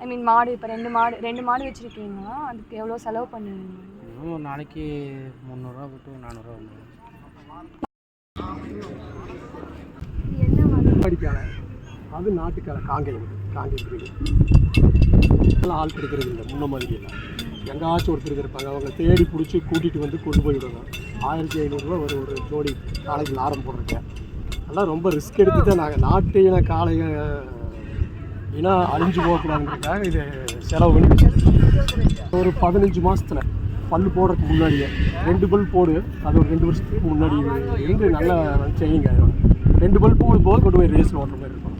ஐ மீன் மாடு இப்போ ரெண்டு மாடு ரெண்டு மாடு வச்சுருக்கீங்கன்னா அதுக்கு எவ்வளோ செலவு பண்ணுவீங்க? ஒரு நாளைக்கு முந்நூறுரூவா விட்டு நானூறுரூவா வந்துடும் என்ன மாடு படிக்காலை அது நாட்டுக்காலை காங்கேயம். காங்கேயம் ஆள் கிடைக்கிறது இல்லை. முன்ன மாதிரி இல்லை. எங்காச்சும் ஒருத்தர் இருப்பாங்க. அவங்க தேடி பிடிச்சி கூட்டிகிட்டு வந்து கொண்டு போய் விடுவாங்க ஆயிரத்தி ஐநூறுரூவா ஒரு ஒரு ஜோடி காளைக்கு லாரம் போடுறீங்க அதெல்லாம் ரொம்ப ரிஸ்க் எடுத்து தான் நாங்கள் நாட்டு இன காளைய இனா அழிஞ்சு போகக்கூடாதுன்றதுக்காக இது செலவு பண்ணி. ஒரு பதினஞ்சு மாதத்தில் பல்லு போடுறதுக்கு முன்னாடியே ரெண்டு பல் போடு அது ஒரு ரெண்டு வருஷத்துக்கு முன்னாடி இருந்து நல்லா செய்யுங்க. ரெண்டு பல் போடும் போது கொண்டு போய் ரேஸில் ஓட்டுற மாதிரி இருக்கும்.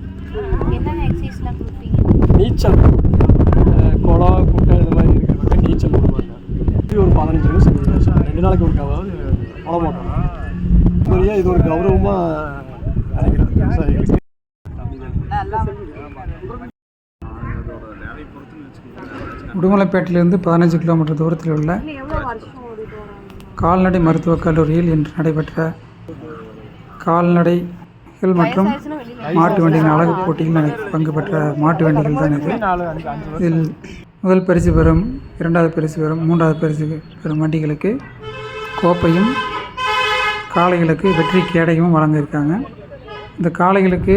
நீச்சல் குளம் குட்டை இந்த மாதிரி இருக்கிறவங்க நீச்சல் விடுவாங்க இது ஒரு பதினஞ்சு நிமிஷம் ரெண்டு நாளைக்கு ஒருக்காவது இது ஒரு கௌரவமாக நினைக்கிறேன் விவசாயிகளுக்கு. உடுமலைப்பேட்டையிலிருந்து பதினஞ்சு கிலோமீட்டர் தூரத்தில் உள்ள கால்நடை மருத்துவக் கல்லூரியில் இன்று நடைபெற்ற கால்நடைகள் மற்றும் மாட்டு வண்டியின் அழகு போட்டியில் பங்கு பெற்ற மாட்டு வண்டிகள் தான் இது. இதில் முதல் பரிசு பெறும் இரண்டாவது பரிசு பெறும் மூன்றாவது பரிசு பெறும் வண்டிகளுக்கு கோப்பையும் காளைகளுக்கு வெற்றி கேடையும் வழங்கியிருக்காங்க. இந்த காளைகளுக்கு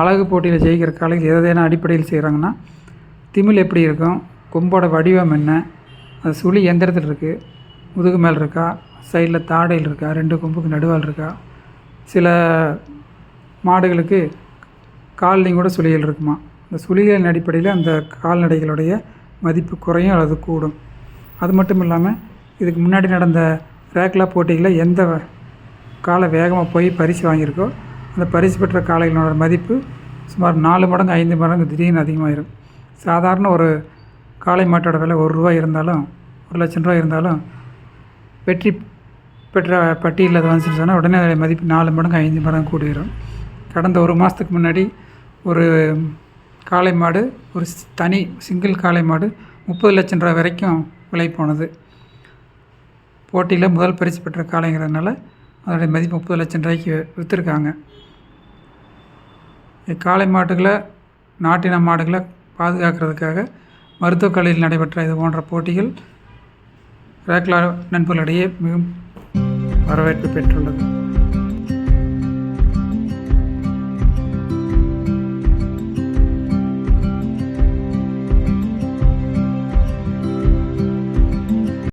அழகு போட்டியில் ஜெயிக்கிற காளைகள் எதேன அடிப்படையில் செய்கிறாங்கன்னா திமில் எப்படி இருக்கும் கொம்போட வடிவம் என்ன அது சுழி எந்த இடத்துல இருக்குது முதுகு மேல் இருக்கா சைடில் தாடையில் இருக்கா ரெண்டு கொம்புக்கு நடுவால் இருக்கா சில மாடுகளுக்கு கால்லையும் கூட சுழிகள் இருக்குமா இந்த சுழிகளின் அடிப்படையில் அந்த கால்நடைகளுடைய மதிப்பு குறையும் அல்லது கூடும். அது மட்டும் இல்லாமல் இதுக்கு முன்னாடி நடந்த ரேக்லா போட்டிகளில் எந்த காலை வேகமாக போய் பரிசு வாங்கியிருக்கோ அந்த பரிசு பெற்ற காளைகளோட மதிப்பு சுமார் நாலு மடங்கு ஐந்து மடங்கு திடீர்னு அதிகமாகிடும் சாதாரண ஒரு காளை மாட்டோட விலை ஒரு ரூபா இருந்தாலும் ஒரு லட்சம் ரூபா இருந்தாலும் வெற்றி பெற்ற பட்டியலில் அது வந்துச்சுன்னு சொன்னால் உடனே அதோடைய மதிப்பு நாலு மடங்கு ஐந்து மடங்கு கூடிடும் கடந்த ஒரு மாதத்துக்கு முன்னாடி ஒரு காளை மாடு ஒரு தனி சிங்கிள் காளை மாடு முப்பது லட்சம் ரூபா வரைக்கும் விலை போனது. போட்டியில் முதல் பரிசு பெற்ற காளைங்கிறதுனால அதோடைய மதிப்பு முப்பது லட்சம் ரூபாய்க்கு விற்றுருக்காங்க காளை மாடுகளை நாட்டின மாடுகளை பாதுகாக்கிறதுக்காக மருத்துவக் கல்லூரியில் நடைபெற்ற இது போன்ற போட்டிகள் ரேக்லா நண்பர்களிடையே மிகவும் வரவேற்பு பெற்றுள்ளது.